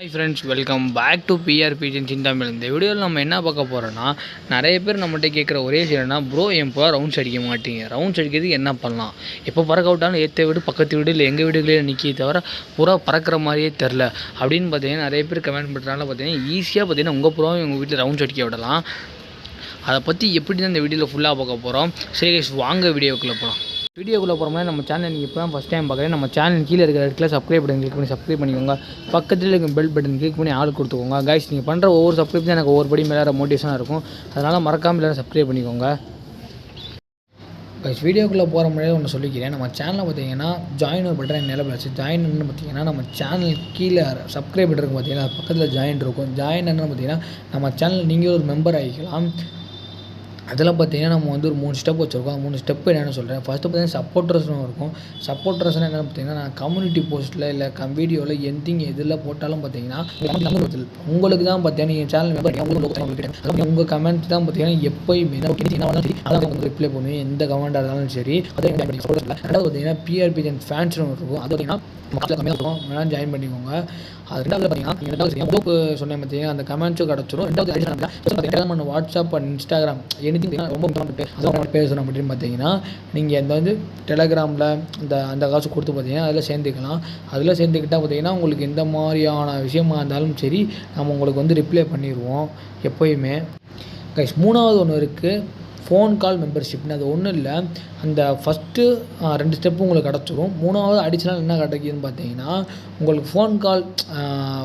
Hi friends welcome back to பிஆர்பிஜின் சிந்தாமல் இந்த வீடியோவில் நம்ம என்ன பார்க்க போகிறோன்னா நிறைய பேர் நம்மகிட்ட கேட்குற ஒரே விஷயம்னா ப்ரோ என் புறா ரவுண்ட்ஸ் அடிக்க மாட்டீங்க? ரவுண்ட்ஸ் அடிக்கிறதுக்கு என்ன பண்ணலாம்? எப்போ பறக்க விட்டாலும் ஏற்ற வீடு பக்கத்து வீடு இல்லை எங்கள் வீடுகளே நிற்கி தவிர புறா பறக்கிற மாதிரியே தெரில அப்படின்னு பார்த்தீங்கன்னா நிறைய பேர் கமெண்ட் பண்ணுறதுனால பார்த்தீங்கன்னா ஈஸியாக பார்த்தீங்கன்னா உங்கள் புறாவும் உங்கள் வீட்டில் ரவுண்ட்ஸ் அடிக்க விடலாம். அதை பற்றி எப்படி தான் இந்த வீடியோவில் ஃபுல்லாக பார்க்க போகிறோம் சரி வாங்க வீடியோக்குள்ளே போகலாம் வீடியோக்குள்ளே போகிற மாதிரி நம்ம சேனல் நீங்கள் இப்போ தான் ஃபஸ்ட் டைம் பார்க்குறேன் நம்ம சேனல் கீழே இருக்கிற இடத்துல சப்ஸ்கிரைப் பட்டன் கிளிக் பண்ணி சப்ஸ்கிரைப் பண்ணிக்கோங்க. பக்கத்தில் இருக்க பெல் பட்டன் கிளிக் பண்ணி ஆள் கொடுத்துக்கோங்க. கைஸ் நீங்கள் பண்ணுற ஒவ்வொரு சப்ஸ்கிரைப் தான் எனக்கு ஒவ்வொரு படி மேலே மோட்டிவேஷனாக இருக்கும். அதனால் மறக்காமல் எல்லாரும் சப்ஸ்கிரைப் பண்ணிக்கோங்க. கைஸ் வீடியோக்குள்ளே போகிற முன்னாடி ஒன்று சொல்லிக்கிறேன். நம்ம சேனலில் பார்த்தீங்கன்னா ஜாயின் ஒரு பட்டன் நிலவில் வச்சு ஜாயின் பார்த்தீங்கன்னா நம்ம சேனல் கீழே சப்ஸ்கிரைப் இருக்கும் பார்த்தீங்கன்னா பக்கத்தில் ஜாயின் இருக்கும். ஜாயின் பார்த்தீங்கன்னா நம்ம சேனல் நீங்கள் ஒரு மெம்பர் ஆகிக்கலாம். அதில் பார்த்தீங்கன்னா நம்ம வந்து ஒரு மூணு ஸ்டெப் வச்சுருக்கோம். மூணு ஸ்டெப் என்னென்னு சொல்கிறேன் ஃபஸ்ட்டு பார்த்தீங்கன்னா சப்போர்ட்டர்ஸ்னு இருக்கும். சப்போர்ட்டர்ஸ்னால் என்னென்னு பார்த்தீங்கன்னா நான் கம்யூனிட்டி போஸ்ட்டில் இல்லை கம் வீடியோவில் எந்திங் எதில் போட்டாலும் பார்த்தீங்கன்னா உங்களுக்கு தான் பார்த்தீங்கன்னா நீங்கள் சேனல் மெம்பர் உங்கள் கமெண்ட் தான் பார்த்தீங்கன்னா எப்போயுமே அதான் உங்களுக்கு ரிப்ளை பண்ணுவேன். எந்த கமெண்டாக இருந்தாலும் சரி அதே பார்த்தீங்கன்னா பிஆர்பி ஃபேன்ஸ்னு ஒன்று இருக்கும். அது பார்த்தீங்கன்னா மக்கள் கம்மியாக இருக்கும் வேணாலும் ஜாயின் பண்ணிக்கோங்க. அது ரெண்டாவது பார்த்தீங்கன்னா நீங்கள் ரெண்டாவது சொன்னேன் பார்த்தீங்கன்னா அந்த கமெண்ட்ஸும் கிடச்சிரும். ரெண்டாவது பண்ண வாட்ஸ்அப் அண்ட் இன்ஸ்டாகிராம் எனிதிங் ரொம்ப பேசணும் அப்படின்னு பார்த்தீங்கன்னா நீங்கள் இந்த வந்து டெலகிராமில் இந்த அந்த காசு கொடுத்து பார்த்தீங்கன்னா அதில் சேர்ந்துக்கலாம். அதில் சேர்ந்துக்கிட்டால் பார்த்தீங்கன்னா உங்களுக்கு எந்த மாதிரியான விஷயமா இருந்தாலும் சரி நம்ம உங்களுக்கு வந்து ரிப்ளை பண்ணிடுவோம் எப்போயுமே. கைஸ் மூணாவது ஒன்று இருக்குது ஃபோன் கால் மெம்பர்ஷிப்னு அது ஒன்றும் இல்லை. அந்த ஃபஸ்ட்டு ரெண்டு ஸ்டெப்பு உங்களுக்கு கிடச்சிரும். மூணாவது அடிஷ்னல் என்ன கிடைக்குதுன்னு பார்த்தீங்கன்னா உங்களுக்கு ஃபோன் கால்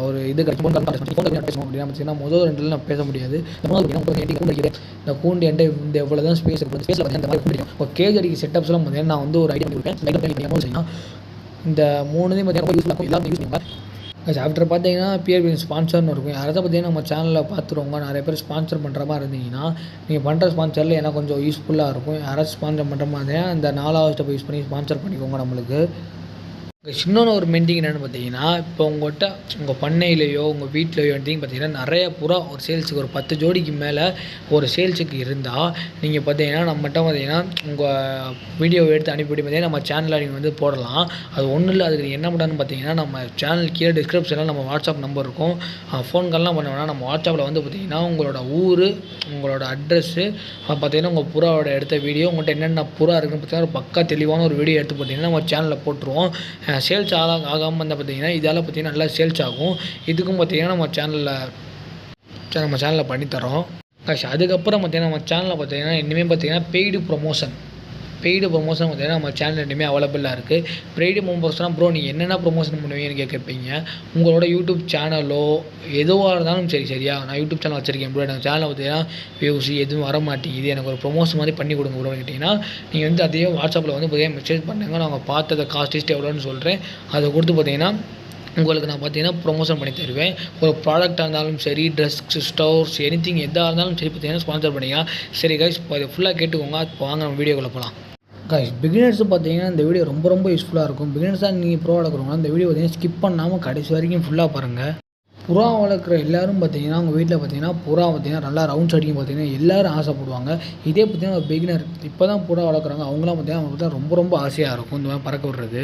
ஒரு இது கிடைக்கும். ஃபோன் கால் ஃபோன் கால் பேசணும் அப்படின்னா பார்த்தீங்கன்னா முதல் ரெண்டுல நான் பேச முடியாது. இந்த கூண்டு என்கிட்ட இந்த எவ்வளோ தான் ஸ்பேஸ் இருக்குது ஸ்பேஸில் பார்த்தீங்கன்னா இந்த மாதிரி இப்போ கேஜ் அடிக்க செட்டப்ஸ்லாம் பார்த்தீங்கன்னா நான் வந்து ஒரு ஐடியா கொடுப்பேன் லைக் இந்த மூணுதையும் பார்த்தீங்கன்னா எல்லாமே யூஸ் பண்ணுவாங்க ஆஃப்டர் பார்த்தீங்கன்னா பிஆர்பி ஸ்பான்சர்னு இருக்கும். யாராவது பார்த்தீங்கன்னா நம்ம சேனலில் பார்த்துருவோங்க நிறைய பேர் ஸ்பான்சர் பண்ணுற மாதிரி இருந்தீங்கன்னா நீங்கள் பண்ணுற ஸ்பான்சரில் எனக்கு கொஞ்சம் யூஸ்ஃபுல்லாக இருக்கும். யாராச்சும் ஸ்பான்சர் பண்ணுற மாதிரி இந்த நாலாவது ஸ்டெப் யூஸ் பண்ணி ஸ்பான்சர் பண்ணிக்கோங்க நம்மளுக்கு. இன்னொன்று ஒரு மெண்டிங் என்னென்னு பார்த்தீங்கன்னா இப்போ உங்கள்கிட்ட உங்கள் பண்ணையிலையோ உங்கள் வீட்லையோ எடுத்தீங்க பார்த்தீங்கன்னா நிறைய புறா ஒரு சேல்ஸுக்கு ஒரு பத்து ஜோடிக்கு மேலே ஒரு சேல்ஸுக்கு இருந்தால் நீங்கள் பார்த்தீங்கன்னா நம்மகிட்ட பார்த்தீங்கன்னா உங்கள் வீடியோ எடுத்து அனுப்பிவிட்டு பார்த்தீங்கன்னா நம்ம சேனலில் நீங்கள் வந்து போடலாம். அது ஒன்றும் இல்லை அதுக்கு என்ன பண்ணணும்னு பார்த்தீங்கன்னா நம்ம சேனல் கீழே டிஸ்கிரிப்ஷனில் நம்ம வாட்ஸ்அப் நம்பர் இருக்கும். ஃபோன் கால்லாம் பண்ண நம்ம வாட்ஸ்அப்பில் வந்து பார்த்தீங்கன்னா உங்களோட ஊர் உங்களோட அட்ரஸ்ஸு பார்த்தீங்கன்னா உங்கள் புறாவோட எடுத்த வீடியோ உங்கள்கிட்ட என்னென்ன புறா இருக்குன்னு பார்த்தீங்கன்னா ஒரு பக்கா தெளிவான ஒரு வீடியோ எடுத்து பார்த்தீங்கன்னா நம்ம சேனலில் போட்டுருவோம். சேல்ஸ் ஆக ஆகாமல் வந்து பார்த்தீங்கன்னா இதால் பார்த்தீங்கன்னா நல்லா சேல்ஸ் ஆகும். இதுக்கும் பார்த்தீங்கன்னா நம்ம சேனலில் நம்ம சேனலில் பண்ணித்தரோம். காஷ் அதுக்கப்புறம் பார்த்தீங்கன்னா நம்ம சேனலில் பார்த்தீங்கன்னா இனிமேல் பார்த்தீங்கன்னா பெய்டு ப்ரொமோஷன் பெய்டு ப்ரொமோஷன் பார்த்தீங்கன்னா நம்ம சேனல் ரெண்டுமே அவைலபிளாக இருக்குது பெய்டு ப்ரொமோஷனாக ப்ரோ நீங்கள் என்னென்ன ப்ரொமோஷன் பண்ணுவீங்கன்னு கேட்குறப்பீங்க உங்களோட யூடியூப் சேனலோ எதுவாக இருந்தாலும் சரி சரியா? நான் யூடியூப் சேனல் வச்சுருக்கேன் ப்ரோ எனக்கு சேனலில் பார்த்தீங்கன்னா வியூஸ் எதுவும் வர மாட்டேங்குது எனக்கு ஒரு ப்ரொமோஷன் மாதிரி பண்ணி கொடுங்க ப்ரோ கேட்டிங்கன்னா நீங்கள் வந்து அதையே வாட்ஸ்அப்பில் வந்து பார்த்தீங்கன்னா மெசேஜ் பண்ணுங்க. நாங்கள் பார்த்தத காஸ்ட் எவ்வளோன்னு சொல்கிறேன் அதை கொடுத்து பார்த்தீங்கன்னா உங்களுக்கு நான் பார்த்தீங்கன்னா ப்ரொமோஷன் பண்ணி தருவேன். ஒரு ப்ராடக்டாக இருந்தாலும் சரி ட்ரெஸ் ஸ்டோர்ஸ் எனி திங் எதாக இருந்தாலும் சரி பார்த்தீங்கன்னா ஸ்பான்சர் பண்ணிக்கலாம் சரி கைஸ் இப்போ இதை ஃபுல்லாக கேட்டுக்கோங்க. இப்போ வாங்க நம்ம வீடியோக்குள்ளே போகலாம் கைஸ் பிகினர்ஸ் பார்த்தீங்கன்னா இந்த வீடியோ ரொம்ப ரொம்ப யூஸ்ஃபுல்லாக இருக்கும். பிகினர்ஸாக நீங்கள் ப்ரோ வளர்க்குறவங்க இந்த வீடியோ பார்த்தீங்கன்னா ஸ்கிப் பண்ணாமல் கடைசி வரைக்கும் ஃபுல்லாக பாருங்கள் புறா வளர்க்குற எல்லாரும் பார்த்தீங்கன்னா உங்கள் வீட்டில் பார்த்தீங்கன்னா புறா பார்த்தீங்கன்னா நல்லா ரவுண்ட்ஸ் அடிக்கும் பார்த்தீங்கன்னா எல்லோரும் ஆசைப்படுவாங்க. இதே பார்த்தீங்கன்னா ஒரு பிகினர் இப்போ தான் புறா வளர்க்குறாங்க. அவங்களாம் பார்த்தீங்கன்னா அவங்களுக்கு தான் ரொம்ப ரொம்ப ஆசையாக இருக்கும். இந்த மாதிரி பறக்க விடுறது.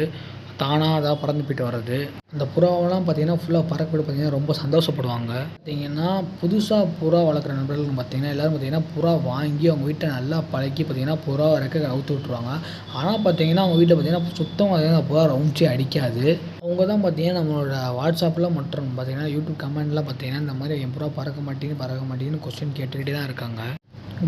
தானாக அதாக பறந்து போயிட்டு வர்றது. அந்த புறாவெல்லாம் பார்த்தீங்கன்னா ஃபுல்லாக பறக்கப்பட்டு பார்த்தீங்கன்னா ரொம்ப சந்தோஷப்படுவாங்க. பார்த்தீங்கன்னா புதுசாக புறா வளர்க்குற நண்பர்கள் பார்த்தீங்கன்னா எல்லோரும் பார்த்தீங்கன்னா புறா வாங்கி அவங்க வீட்டை நல்லா பழக்கி பார்த்தீங்கன்னா புறா ரெக்க அவுத்து விட்ருவாங்க ஆனால் பார்த்தீங்கன்னா அவங்க வீட்டில் பார்த்தீங்கன்னா சுத்தம் பார்த்தீங்கன்னா புறா ரவுண்ட்ஸே அடிக்காது. அவங்க தான் பார்த்தீங்கன்னா நம்மளோட வாட்ஸ்அப்பில் மற்றும் பார்த்தீங்கன்னா யூடியூப் கமெண்ட்லாம் பார்த்தீங்கன்னா இந்த மாதிரி என் புறா பறக்க மாட்டேங்குது பறக்க மாட்டேங்குதுன்னு கொஸ்டின் கேட்டுக்கிட்டே தான் இருக்காங்க.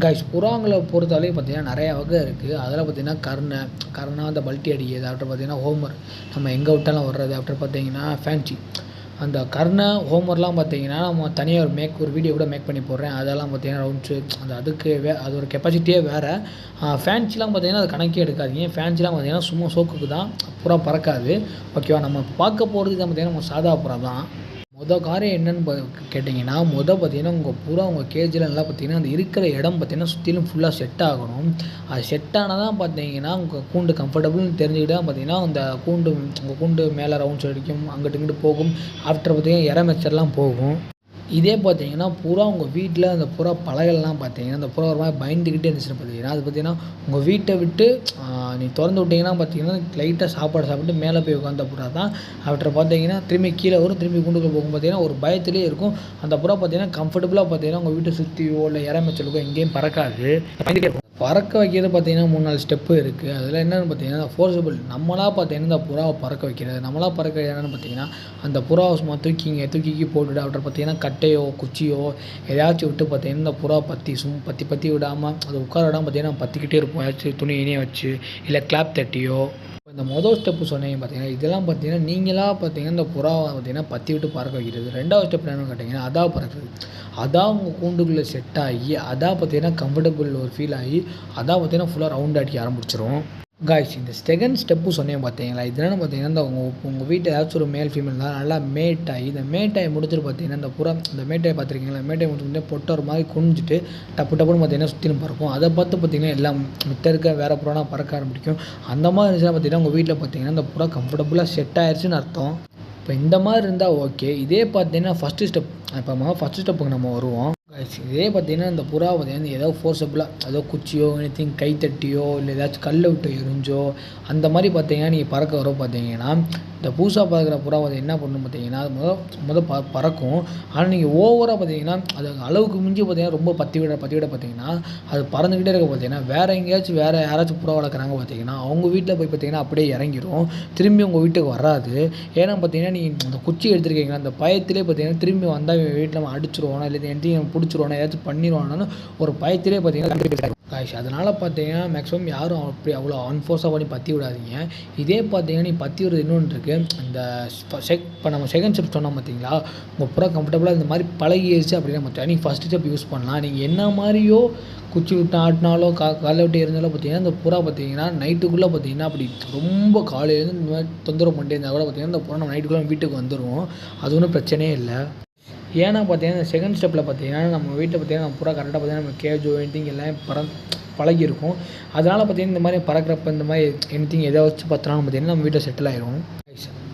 கைஸ் புறாங்களை பொறுத்தவரை பார்த்திங்கன்னா நிறையா வகை இருக்குது அதில் பார்த்தீங்கன்னா கர்ணை கர்ணா அந்த பல்ட்டி அடிக்கிறது அப்புறம் பார்த்தீங்கன்னா ஹோமர் நம்ம எங்கே விட்டாலும் வர்றது. அப்புறம் பார்த்தீங்கன்னா ஃபேன்சி அந்த கர்ணை ஹோமர்லாம் பார்த்தீங்கன்னா நம்ம தனியாக ஒரு மேக் ஒரு வீடியோ கூட மேக் பண்ணி போடுறேன். அதெல்லாம் பார்த்தீங்கன்னா ரவுண்ட்ஸு அந்த அதுக்கு வே அது ஒரு கெப்பாசிட்டியே வேறு. ஃபேன்சிலாம் பார்த்தீங்கன்னா அது கணக்கே எடுக்காதீங்க. ஃபேன்சிலாம் பார்த்தீங்கன்னா சும்மா சோக்குக்கு தான். புறா பறக்காது. ஓகேவா நம்ம பார்க்க போகிறது தான் பார்த்தீங்கன்னா நம்ம சாதா புறா தான். மொதல் காரியம் என்னென்னு பா கேட்டிங்கன்னா மொதல் பார்த்தீங்கன்னா உங்கள் பூரா உங்கள் கேஜிலலாம் பார்த்தீங்கன்னா அந்த இருக்கிற இடம் பார்த்தீங்கன்னா சுற்றிலும் ஃபுல்லாக செட் ஆகணும். அது செட் ஆனால் தான் பார்த்தீங்கன்னா உங்கள் கூண்டு கம்ஃபர்டபுள்னு தெரிஞ்சுக்கிட்டு தான் பார்த்தீங்கன்னா அந்த கூண்டு உங்கள் கூண்டு மேலே ரவுண்ட்ஸ் அடிக்கும் அங்கிட்டு இங்கிட்டு போகும். ஆஃப்டர் பார்த்தீங்கன்னா இற மெச்சர்லாம் போகும். இதே பார்த்தீங்கன்னா புறா உங்கள் வீட்டில் அந்த புறா பலகைலாம் பார்த்தீங்கன்னா அந்த புறா ஒரு மாதிரி பயந்துக்கிட்டே இருந்துச்சுன்னு பார்த்தீங்கன்னா அது பார்த்தீங்கன்னா உங்கள் வீட்டை விட்டு நீ திறந்து விட்டிங்கன்னா பார்த்தீங்கன்னா லைட்டாக சாப்பாடு சாப்பிட்டு மேலே போய் உட்காந்த புறா தான். அவற்றை பார்த்தீங்கன்னா திரும்பி கீழே வரும் திரும்பி கூண்டுக்குள்ள போகும் பார்த்தீங்கன்னா ஒரு பயத்திலே இருக்கும். அந்த புறா பார்த்தீங்கன்னா கம்ஃபர்டபுளாக பார்த்தீங்கன்னா உங்கள் வீட்டை சுற்றியோ இல்லை இறமைச்சலுக்கோ எங்கேயும் பறக்காது. பயந்துகிட்டே இருக்கும் பறக்க வைக்கிறது பார்த்தீங்கன்னா மூணு நாலு ஸ்டெப்பு இருக்குது அதில் என்னென்னு பார்த்தீங்கன்னா ஃபோர்ஸபிள் நம்மளாக பார்த்தீங்கன்னா இந்த புறாவை பறக்க வைக்கிறது? நம்மளாக பறக்க என்னென்னு பார்த்தீங்கன்னா அந்த புறாவை சும்மா தூக்கிங்க தூக்கி போட்டுவிட்டு அப்புறம் பார்த்தீங்கன்னா கட்டையோ குச்சியோ எதாச்சும் விட்டு பார்த்தீங்கன்னா இந்த புறா பற்றி சும் பற்றி பற்றி விடாமல் அது உட்கார விடாமல் பார்த்தீங்கன்னா பற்றிக்கிட்டே இருப்போம். ஏதாச்சும் துணி இணைய வச்சு இல்லை கிளாப் தட்டியோ இந்த மொதல் ஸ்டெப்பு சொன்னீங்க பார்த்தீங்கன்னா இதெல்லாம் பார்த்தீங்கன்னா நீங்களாக பார்த்தீங்கன்னா இந்த புறாவை பார்த்தீங்கன்னா பற்றி விட்டு பறக்க வைக்கிறது. ரெண்டாவது ஸ்டெப் என்னென்னு கேட்டிங்கன்னா அதான் பறக்கிறது. அதான் உங்கள் கூண்டுக்குள்ளே செட் ஆகி அதான் பார்த்தீங்கன்னா கம்ஃபர்டபுள் ஒரு ஃபீல் ஆகி அதான் பார்த்தீங்கன்னா ஃபுல்லாக ரவுண்ட் அடிக்க ஆரம்பிச்சிரும். காய்ஸ் இந்த செகண்ட் ஸ்டெப்பு சொன்னேன் பார்த்தீங்களா? இது என்னென்னு பார்த்தீங்கன்னா இந்த உங்கள் உங்கள் வீட்டில் ஏதாச்சும் ஒரு மேல் ஃபீமேல் தான் நல்லா மேட் இந்த மேட்டாய் முடிச்சுட்டு பார்த்தீங்கன்னா இந்த புறா இந்த மேட்டாய் பார்த்துருக்கீங்களா? மேட்டாய் முடிச்சுட்டு பொட்டை ஒரு மாதிரி குனிஞ்சிட்டு டப்பு டப்புன்னு பார்த்தீங்கன்னா சுற்றிலும் பறக்கும். அதை பார்த்து பார்த்தீங்கன்னா எல்லாம் மித்த இருக்க வேறு புறானா பறக்க ஆரம்பிக்கும். அந்த மாதிரி இருந்துச்சுன்னா பார்த்தீங்கன்னா உங்கள் வீட்டில் பார்த்தீங்கன்னா இந்த புறா கம்ஃபர்டபுளாக செட் ஆயிடுச்சுன்னு அர்த்தம். இப்போ இந்த மாதிரி இருந்தால் ஓகே இதே பார்த்தீங்கன்னா ஃபஸ்ட்டு ஸ்டெப் இப்போ ஃபஸ்ட்டு ஸ்டெப்புக்கு நம்ம வருவோம். இதே பார்த்தீங்கன்னா இந்த புறா பார்த்திங்கன்னா ஏதோ ஃபோர்ஸபுளாக ஏதோ குச்சியோ எனிதிங் கை தட்டியோ இல்லை ஏதாச்சும் கல்லை விட்டு எரிஞ்சோ அந்த மாதிரி பார்த்தீங்கன்னா நீங்கள் பறக்க வர பார்த்தீங்கன்னா இந்த புதுசாக பறக்கிற புறா வந்து என்ன பண்ணணும் பார்த்தீங்கன்னா அது முத முத ப பறக்கும். ஆனால் நீங்கள் ஓவராக பார்த்தீங்கன்னா அது அளவுக்கு மிஞ்சி பார்த்தீங்கன்னா ரொம்ப பத்தி விட பத்தி விட பார்த்தீங்கன்னா அது பறந்துக்கிட்டே இருக்க பார்த்தீங்கன்னா வேறு எங்கேயாச்சும் வேறு யாராச்சும் புறா வளர்க்குறாங்க பார்த்தீங்கன்னா அவங்க வீட்டில் போய் பார்த்தீங்கன்னா அப்படியே இறங்கிரும். திரும்பி உங்கள் வீட்டுக்கு வராது. ஏன்னா பார்த்தீங்கன்னா நீங்கள் அந்த குச்சி எடுத்துருக்கீங்கன்னா அந்த பயத்திலே பார்த்தீங்கன்னா திரும்பி வந்தால் வீட்டில் நம்ம அடிச்சிருவோம் இல்லை எந்தையும் பிடிச்சிருவானோ ஏதாச்சும் பண்ணிடுவானான்னு ஒரு பயத்திலே பார்த்தீங்கன்னா காய்ச்சி அதனால் பார்த்தீங்கன்னா மேக்ஸிமம் யாரும் அப்படி அவ்வளோ அன்ஃபோர்ஸாக பண்ணி பற்றி விடாதீங்க. இதே பார்த்தீங்கன்னா நீ பற்றி விடுறது இன்னொன்று இருக்குது இந்த செக் இப்போ நம்ம செகண்ட் ஸ்டெப் சொன்னோம் பார்த்தீங்களா? உங்கள் புறா கம்ஃபர்டபுளாக இந்த மாதிரி பழகிடுச்சு அப்படின்னா பார்த்தீங்கன்னா நீங்கள் ஃபஸ்ட்டு ஸ்டெப் யூஸ் பண்ணலாம். நீங்கள் என்ன மாதிரியோ குச்சி விட்டு ஆட்டினாலோ கா காலை விட்டு இருந்தாலும் பார்த்தீங்கன்னா இந்த புறா பார்த்தீங்கன்னா நைட்டுக்குள்ளே பார்த்தீங்கன்னா அப்படி ரொம்ப காலையிலேருந்து இந்த மாதிரி தொந்தரவு பண்ணிட்டே இருந்தால் கூட பார்த்தீங்கன்னா இந்த புறா நம்ம நைட்டுக்குள்ளே வீட்டுக்கு வந்துடுவோம் அது ஒன்றும் பிரச்சனையே இல்லை. ஏன்னா பார்த்தீங்கன்னா இந்த செகண்ட் ஸ்டெப்பில் பார்த்தீங்கன்னா நம்ம வீட்டில் பார்த்தீங்கன்னா நம்ம பூரா கரெக்டாக பார்த்தீங்கன்னா நம்ம கேஜோ எனிதிங் எல்லாம் பற பழகியிருக்கும். அதனால் பார்த்தீங்கன்னா இந்த மாதிரி பறக்கிறப்ப இந்த மாதிரி எனிதிங் எதை வச்சு பார்த்தோம்னா பார்த்தீங்கன்னா நம்ம வீட்டில் செட்டில் ஆயிரும்.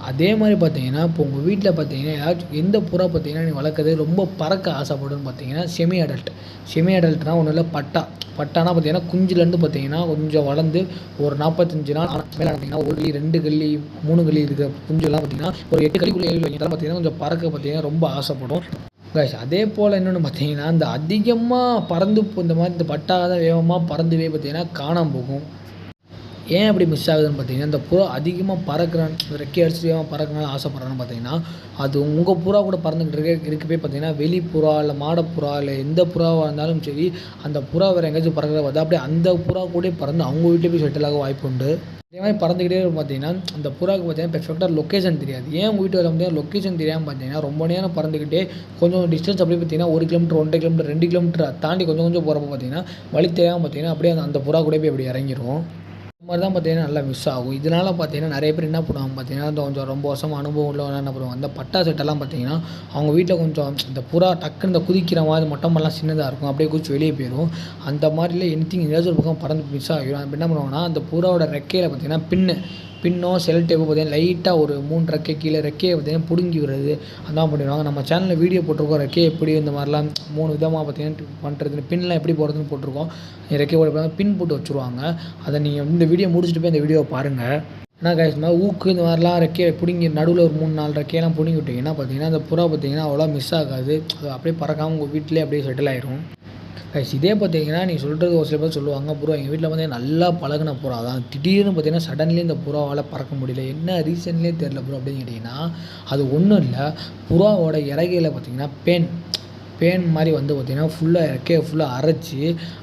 அதே மாதிரி பார்த்தீங்கன்னா இப்போ உங்கள் வீட்டில் பார்த்தீங்கன்னா ஏதாச்சும் எந்த புறா பார்த்தீங்கன்னா நீ வளர்க்குறது ரொம்ப பறக்க ஆசைப்படுன்னு பார்த்தீங்கன்னா செமி அடல்ட் செமி அடல்ட்னா ஒன்றும் இல்லை பட்டா. பட்டானா பார்த்தீங்கன்னா குஞ்சுலேருந்து பார்த்தீங்கன்னா கொஞ்சம் வளர்ந்து ஒரு நாற்பத்தஞ்சு நாள் ஆனால் மேலே பார்த்தீங்கன்னா ஒரு கல்லி ரெண்டு கல்லி மூணு கல்லி இருக்கிற குஞ்சுலாம் பார்த்தீங்கன்னா ஒரு எட்டு கல்லிக்குள்ளே ஏழு வைக்கிறதெல்லாம் பார்த்தீங்கன்னா கொஞ்சம் பறக்க பார்த்தீங்கன்னா ரொம்ப ஆசைப்படும். கைஸ் அதே போல் இன்னொன்று பார்த்தீங்கன்னா இந்த அதிகமாக பறந்து இந்த மாதிரி இந்த பட்டாக தான் வேகமாக பறந்துவே பார்த்தீங்கன்னா காணாமல் போகும். ஏன் அப்படி மிஸ் ஆகுதுன்னு பார்த்தீங்கன்னா இந்த புறா அதிகமாக பறக்கிறான் ரெக்கை அடிச்சுட்டு வேகமாக பறக்கணும்னு ஆசைப்பட்றான்னு பார்த்தீங்கன்னா அது உங்கள் புறா கூட பறந்துக்கிட்டு இருக்க இருக்கவே பார்த்தீங்கன்னா வெளி புறா இல்லை மாடப்புறா இல்லை எந்த புறாவாக இருந்தாலும் சரி அந்த புறா வேறு எங்கேயாச்சும் பறக்கிற பார்த்தா அப்படியே அந்த புறா கூட பறந்து அவங்க வீட்டில் போய் செட்டில் ஆக வாய்ப்பு உண்டு. அதே மாதிரி பறந்துக்கிட்டே பார்த்தீங்கன்னா அந்த புறாவுக்கு பார்த்தீங்கன்னா பெர்ஃபெக்டாக லொக்கேஷன் தெரியாது. ஏன் உங்கள் வீட்டு வர பார்த்தீங்கன்னா லொக்கேஷன் தெரியாமல் பார்த்தீங்கன்னா ரொம்ப நேரம் பறந்துக்கிட்டே கொஞ்சம் டிஸ்டன்ஸ் அப்படியே பார்த்தீங்கன்னா ஒரு கிலோமீட்டர் ஒன்றரை கிலோமீட்டர் ரெண்டு கிலோமீட்டர் தாண்டி கொஞ்சம் கொஞ்சம் போகிறப்ப பார்த்தீங்கன்னா வழி தெரியாமல் பார்த்தீங்கன்னா அப்படியே அந்த அந்த புறா கூட போய் அப்படி இறங்கிரும். இந்த மாதிரி தான் பார்த்தீங்கன்னா நல்லா மிஸ் ஆகும். இதனால் பார்த்தீங்கன்னா நிறைய பேர் என்ன பண்ணுவாங்க பார்த்தீங்கன்னா கொஞ்சம் ரொம்ப வருஷமாக அனுபவம் உள்ளவங்க என்ன பண்ணுவாங்க அந்த பட்டா செட்டெல்லாம் பார்த்தீங்கன்னா அவங்க வீட்டில் கொஞ்சம் இந்த புறா டக்குன்னு இந்த குதிக்கிற மாதிரி மொட்டை சின்னதாக இருக்கும். அப்படியே குதிச்சு வெளியே போயிடும் அந்த மாதிரில எனித்திங் ஏதாச்சும் ஒரு பக்கம் பறந்து மிஸ் ஆகிடும் அப்போ என்ன பண்ணுவாங்கன்னா அந்த புறாவோட ரெக்கையில் பார்த்தீங்கன்னா பின்னு பின்னோ செல் டேப்போ பார்த்தீங்கன்னா லைட்டாக ஒரு மூணு ரெக்கை கீழே ரெக்கையை பார்த்தீங்கன்னா பிடுங்கி விடுறது. அதான் பண்ணிடுவாங்க நம்ம சேனலில் வீடியோ போட்டிருக்கோம். ரெக்கையை எப்படி இந்த மாதிரிலாம் மூணு விதமாக பார்த்தீங்கன்னா பண்ணுறதுன்னு பின்லாம் எப்படி போடுறதுன்னு போட்டிருக்கோம். ரெக்கை போட பின் போட்டு வச்சுருவாங்க. அதை நீங்கள் இந்த வீடியோ முடிச்சுட்டு போய் இந்த வீடியோவை பாருங்கள் ஏன்னா கைஸ் இந்த மாதிரி ஊக்கு இந்த மாதிரிலாம் ரெக்கையை பிடுங்கி நடுவில் ஒரு மூணு நாலு ரெக்கையெல்லாம் பிடுங்கி விட்டிங்கன்னா பார்த்தீங்கன்னா அந்த புறா பார்த்தீங்கன்னா அவ்வளோ மிஸ் ஆகாது. அது அப்படியே பறக்காமல் உங்கள் வீட்டிலே அப்படியே செட்டில் ஆயிரும். கைஸ் இதே பார்த்தீங்கன்னா நீ சொல்கிறது ஒரு சில பேர் சொல்லுவாங்க புறா எங்கள் வீட்டில் வந்து நல்லா பழகுன புறா தான். திடீர்னு பார்த்தீங்கன்னா சடன்லி இந்த புறாவால் பறக்க முடியல. என்ன ரீசன்லேயே தெரில ப்ரோ அப்படின்னு கேட்டிங்கன்னா அது ஒன்றும் இல்லை. புறாவோட இறகையில் பார்த்தீங்கன்னா பெண். பேன் மாதிரி வந்து பார்த்திங்கன்னா ஃபுல்லாக ரெக்கையை ஃபுல்லாக அரைச்சி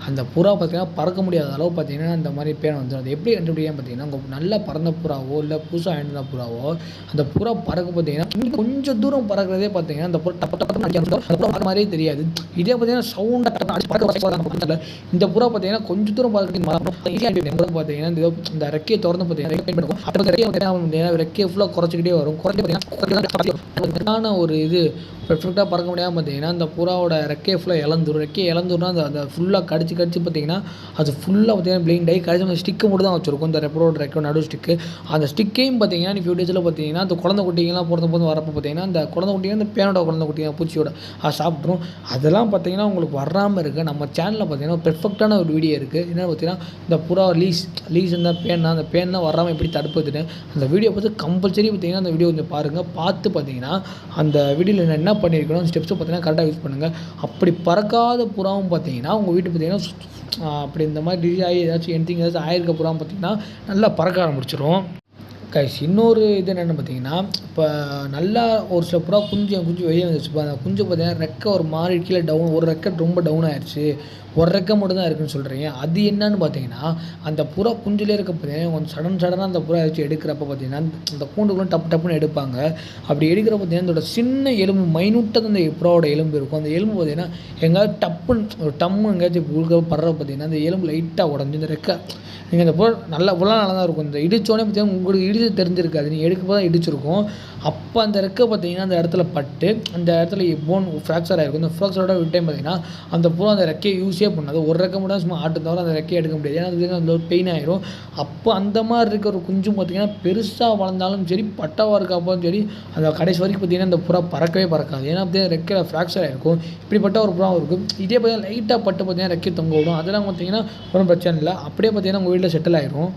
அந்த புறா பார்த்திங்கன்னா பறக்க முடியாத அளவு பார்த்திங்கன்னா அந்த மாதிரி பேன் வந்துடும் அது எப்படி கண்டுபிடிக்காம பார்த்திங்கன்னா உங்கள் நல்லா பறந்த புறாவோ இல்லை புதுசாக அணிந்த புறாவோ அந்த புறா பறக்க பார்த்திங்கன்னா இன்னும் கொஞ்சம் தூரம் பறக்கிறதே பார்த்திங்கன்னா அந்த புறா டப்பு டப்பு அந்த மாதிரியே தெரியாது இதே பார்த்திங்கன்னா சவுண்டாக பறக்க இந்த புறா பார்த்திங்கன்னா கொஞ்சம் தூரம் பறக்கிறது ஈஸியாக பார்த்திங்கன்னா இந்த இந்த ரெக்கையை திறந்து பார்த்திங்கன்னா ரெக்கையை பார்த்தீங்கன்னா ரெக்கையை ஃபுல்லாக குறைச்சிக்கிட்டே வரும் குறைஞ்சி பார்த்தீங்கன்னா ஒரு இது பெர்ஃபெக்டாக பறக்க முடியாமல் பார்த்தீங்கன்னா அந்த புறாவோட ரெக்கையை ஃபுல்லாக இழந்துரும். ரெக்கையை இழந்துருன்னா அந்த அந்த ஃபுல்லாக கடிச்சு கடிச்சு பார்த்தீங்கன்னா அது ஃபுல்லாக பார்த்தீங்கன்னா பிளைண்ட் ஆகி கடிச்சு அந்த ஸ்டிக்கு மட்டும் தான் வச்சுருக்கும். இந்த ரெப்பரோட ரெக்கோ நடு ஸ்டிக்கு அந்த ஸ்டிக்கையும் பார்த்தீங்கன்னா நீ ஃபியூ டேஸில் பார்த்தீங்கன்னா அந்த குழந்தை குட்டிங்கெல்லாம் பிறந்த போது வரப்போ பார்த்தீங்கன்னா அந்த குழந்தை குட்டிங்க அந்த பேனோட குழந்தை குட்டிங்க பூச்சியோட அது சாப்பிட்ரும் அதெல்லாம் பார்த்தீங்கன்னா உங்களுக்கு வராமல் இருக்குது நம்ம சேனலில் பார்த்தீங்கன்னா பெர்ஃபெக்டான ஒரு வீடியோ இருக்குது என்னென்னு பார்த்தீங்கன்னா இந்த புறா லீஸ் லீஸ் இந்த பேன்னா அந்த பேன்லாம் வராமல் எப்படி தடுப்புதுன்னு அந்த வீடியோ பார்த்து கம்பல்சரி பார்த்தீங்கன்னா அந்த வீடியோ கொஞ்சம் பாருங்கள் பார்த்து பார்த்தீங்கன்னா அந்த வீடியோவில் நான் என்ன பண்ணியிருக்கணும் ஸ்டெப்ஸை பார்த்தீங்கன்னா கரெக்டாக யூஸ் பண்ணுங்கள். அப்படி பறக்காத புறாவும் பார்த்தீங்கன்னா உங்கள் வீட்டு பார்த்தீங்கன்னா அப்படி இந்த மாதிரி டிஜி ஆகி ஏதாச்சும் எனிதிங் ஏதாச்சும் ஆயிருக்க புறாவும் பார்த்தீங்கன்னா நல்லா பறக்க ஆரம்பிச்சிடும் கைஸ் இன்னொரு இது என்னென்னு பார்த்தீங்கன்னா இப்போ நல்லா ஒரு சில புறா குஞ்சு குஞ்சு வெளியே வந்துச்சு அந்த குஞ்சு பார்த்தீங்கன்னா ரெக்கை ஒரு மாதிரி கீழே டவுன் ஒரு ரெக்கை ரொம்ப டவுன் ஆயிடுச்சு ஒரு ரெக்கை மட்டும் தான் இருக்குன்னு சொல்கிறீங்க அது என்னன்னு பார்த்தீங்கன்னா அந்த புறா குஞ்சிலே இருக்க பார்த்தீங்கன்னா கொஞ்சம் சடன் சடனாக அந்த புறா வச்சு எடுக்கிறப்ப பார்த்தீங்கன்னா அந்த கூண்டுக்குள்ள டப்பு டப்புன்னு எடுப்பாங்க. அப்படி எடுக்கிற பார்த்தீங்கன்னா அதோட சின்ன எலும்பு மைனூட்டாக அந்த புறாவோட எலும்பு இருக்கும். அந்த எலும்பு பார்த்தீங்கன்னா எங்கேயாவது டப்புன்னு ஒரு டம்மு எங்கேயாச்சும் உழுக படுற பார்த்தீங்கன்னா அந்த எலும்பு லைட்டாக உடஞ்சி இந்த ரெக்கை. நீங்கள் அந்த பொருள் நல்லா உள்ள நல்லா தான் இருக்கும். இந்த இடித்தோடனே பார்த்தீங்கன்னா உங்களுக்கு இடிச்சு தெரிஞ்சிருக்காது. நீங்கள் எடுக்கப்போ தான் இடிச்சிருக்கும். அப்போ அந்த ரெக்கை பார்த்தீங்கன்னா அந்த இடத்துல பட்டு அந்த இடத்துல போன் ஃப்ராக்சர் ஆகிருக்கும் இந்த ஃப்ராக்சரோட விட் பார்த்தீங்கன்னா அந்த புறா அந்த ரெக்கையை யூஸ் பண்ணாது. ஒரு ரெக்கை மட்டும் சும்மா ஆட்டு தவிர அந்த ரெக்கையை எடுக்க முடியாது. ஏன்னா அது பெயின் ஆயிரும். அப்போ அந்த மாதிரி இருக்கிற ஒரு குஞ்சும் பார்த்தீங்கன்னா பெருசாக வளர்ந்தாலும் சரி பட்டாவாக இருக்கப்போதும் சரி அந்த கடைசி வரைக்கும் பார்த்தீங்கன்னா அந்த புறா பறக்கவே பறக்காது. ஏன்னா பார்த்தீங்கன்னா ரெக்கையில் ஃப்ராக்சர் ஆகிருக்கும் இப்படிப்பட்ட ஒரு புறா இருக்கும் இதே பார்த்தீங்கன்னா லைட்டாக பட்டு பார்த்தீங்கன்னா ரெக்கை தொங்க விடும். அதெல்லாம் பார்த்தீங்கன்னா ஒன்றும் பிரச்சனை இல்லை. அப்படியே பார்த்தீங்கன்னா உங்கள் வீட்டில் செட்டில் ஆயிரும்.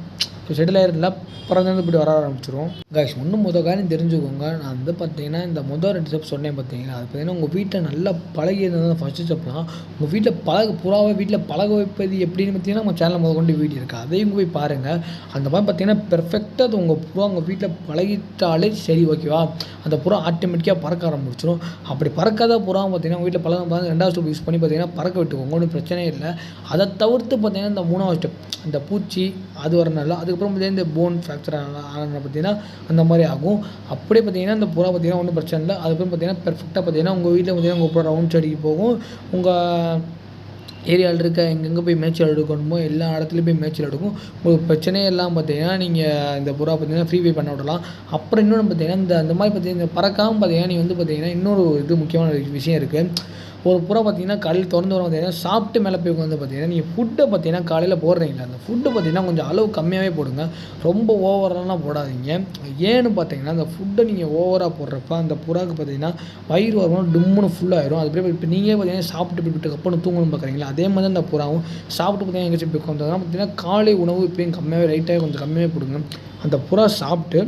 இப்போ செட்டில் ஆயிருந்தா பிறந்தது இப்படி வர ஆரம்பிச்சிடும் கைஸ் ஒன்றும் முத காரியம் தெரிஞ்சுக்கோங்க. நான் வந்து பார்த்தீங்கன்னா இந்த முதல் ரெண்டு ஸ்டெப் சொன்னேன் பார்த்தீங்கன்னா அது பார்த்தீங்கன்னா உங்கள் வீட்டில் நல்லா பழகி தான் ஃபஸ்ட்டு ஸ்டெப்லாம் உங்கள் வீட்டில் பழக புறாவை வீட்டில் பழக வைப்பது எப்படின்னு பார்த்தீங்கன்னா நம்ம சேனலில் முதல் கொண்டு வீடியோ இருக்குது அதையும் போய் பாருங்கள் அந்த மாதிரி பார்த்தீங்கன்னா பெர்ஃபெக்டாக அது உங்கள் புறா உங்கள் வீட்டில் பழகிட்டாலே சரி ஓகேவா அந்த புறா ஆட்டோமேட்டிக்காக பறக்க ஆரம்பிச்சிடும் அப்படி பறக்காத புறா பார்த்தீங்கன்னா உங்கள் வீட்டில் பழக பார்த்து ரெண்டாவது ஸ்டெப் யூஸ் பண்ணி பார்த்தீங்கன்னா பறக்க விட்டுக்கோங்க. ஒன்றும் பிரச்சனையே இல்லை. அதை தவிர்த்து பார்த்தீங்கன்னா இந்த மூணாவது ஸ்டெப் இந்த பூச்சி அது வரனால அதுக்கப்புறம் பார்த்தீங்கன்னா இந்த போன் ஃப்ராக்சர் ஆனால் பார்த்தீங்கன்னா அந்த மாதிரி ஆகும். அப்படியே பார்த்தீங்கன்னா இந்த புறா பார்த்திங்கன்னா ஒன்றும் பிரச்சனை இல்லை. அதுக்கப்புறம் பார்த்தீங்கன்னா பெர்ஃபெக்டாக பார்த்தீங்கன்னா உங்கள் வீட்டில் பார்த்தீங்கன்னா உங்கள் புறா ரவுண்ட் செடிக்கு போகும். உங்கள் ஏரியாவில் இருக்க எங்கெங்கே போய் மேய்ச்சல் எடுக்கணுமோ எல்லா இடத்துலையும் போய் மேய்ச்சல் எடுக்கும். உங்களுக்கு பிரச்சனையே இல்லாமல் பார்த்தீங்கன்னா நீங்கள் இந்த புறா பார்த்தீங்கன்னா ஃப்ரீ பே பண்ண விடலாம். அப்புறம் இன்னொன்று பார்த்தீங்கன்னா இந்த அந்த மாதிரி பார்த்தீங்கன்னா இந்த பறக்காமல் பார்த்தீங்கன்னா நீ வந்து பார்த்தீங்கன்னா இன்னொரு இது முக்கியமான விஷயம் இருக்குது ஒரு புறா பார்த்தீங்கன்னா காலையில் திறந்து வரும் பார்த்தீங்கன்னா சாப்பிட்டு மேலே போய் வந்து பார்த்தீங்கன்னா நீங்கள் ஃபுட்டை பார்த்தீங்கன்னா காலையில் போடுறீங்களா? அந்த ஃபுட்டு பார்த்தீங்கன்னா கொஞ்சம் அளவு கம்மியாகவே போடுங்க. ரொம்ப ஓவரெல்லாம் போடாதீங்க. ஏன்னு பார்த்தீங்கன்னா அந்த ஃபுட்டை நீங்கள் ஓவராக போடுறப்ப அந்த புறாவுக்கு பார்த்தீங்கன்னா வயிறு வரணும் டிம்முன்னு ஃபுல்லாகிடும் அது போய் இப்போ நீங்களே பார்த்தீங்கன்னா சாப்பிட்டு போய்விட்டு கப்பன்னு தூங்கணும் பார்க்குறீங்களா? அதே மாதிரி அந்த புறாவும் சாப்பிட்டு பார்த்தீங்கன்னா எங்கேயாச்சும் போய் உட்காந்ததுனா பார்த்தீங்கன்னா காலை உணவு இப்போயும் கம்மியாகவே லைட்டாக கொஞ்சம் கம்மியாகவே போடுங்க. அந்த புறா சாப்பிட்டு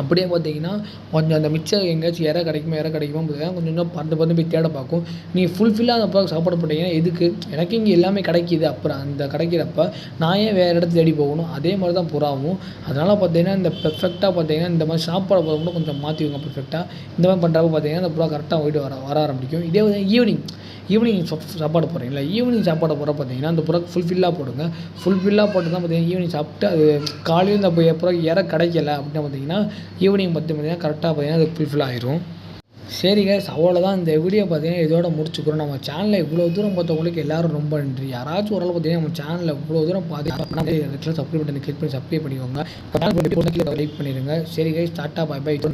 அப்படியே பார்த்தீங்கன்னா கொஞ்சம் அந்த மிச்சம் எங்கேயாச்சும் இறை கிடைக்குமா இறை கிடைக்குமா பார்த்தீங்கன்னா கொஞ்சம் கொஞ்சம் பறந்து பறந்து போய் தேட பார்க்கும். நீ ஃபுல்ஃபில்லாக அந்த புறா சாப்பாடு போட்டீங்கன்னா எதுக்கு? எனக்கு இங்கே எல்லாமே கிடைக்கிது. அப்புறம் அந்த கிடைக்கிறப்ப நான் ஏன் வேறு இடத்துல தேடி போகணும்? அதே மாதிரி தான் புறாவும். அதனால் பார்த்தீங்கன்னா இந்த பெர்ஃபெக்டாக பார்த்தீங்கன்னா இந்த மாதிரி சாப்பாடு போகிறது கூட கொஞ்சம் மாற்றிக்கோங்க பெர்ஃபெக்டாக இந்த மாதிரி பண்ணுறப்ப பார்த்தீங்கன்னா அந்த புறா கரெக்டாக போயிட்டு வர வர ஆரம்பிக்கும். இதே வந்து ஈவினிங் ஈவினிங் சாப்பாடு போடுறீங்களா ஈவினிங் சாப்பாடு போட பார்த்தீங்கன்னா அந்த புறா ஃபுல்ஃபில்லாக போடுங்க. ஃபுல்ஃபில்லாக போட்டு தான் பார்த்தீங்கன்னா ஈவினிங் சாப்பிட்டு அது காலையில் இந்த புறா புறா இற கிடைக்கல அப்படின்னு பார்த்தீங்கன்னா ஈவினிங் பத்து பார்த்தீங்கன்னா கரெக்டாக பார்த்தீங்கன்னா அது ஃபுல்ஃபில் ஆயிரும். சரி கேஸ் அவ்வளோதான் இந்த வீடியோ பார்த்தீங்கன்னா இதோட முடிச்சுக்கிறோம். நம்ம சேனலில் இவ்வளோ தூரம் பார்த்தவங்களுக்கு எல்லாரும் ரொம்ப நன்றி. யாராச்சும் ஒரு ஆள் பார்த்தீங்கன்னா நம்ம சேனலில் இவ்வளோ தூரம் பார்த்து சப்ஸ்கிரைப் பண்ணி கிளிக் பண்ணி சப்ஸ்கிரைப் பண்ணிக்கோங்க. லைக் பண்ணிடுங்க. சரி கேஸ் டாட்டா பாய் பாய்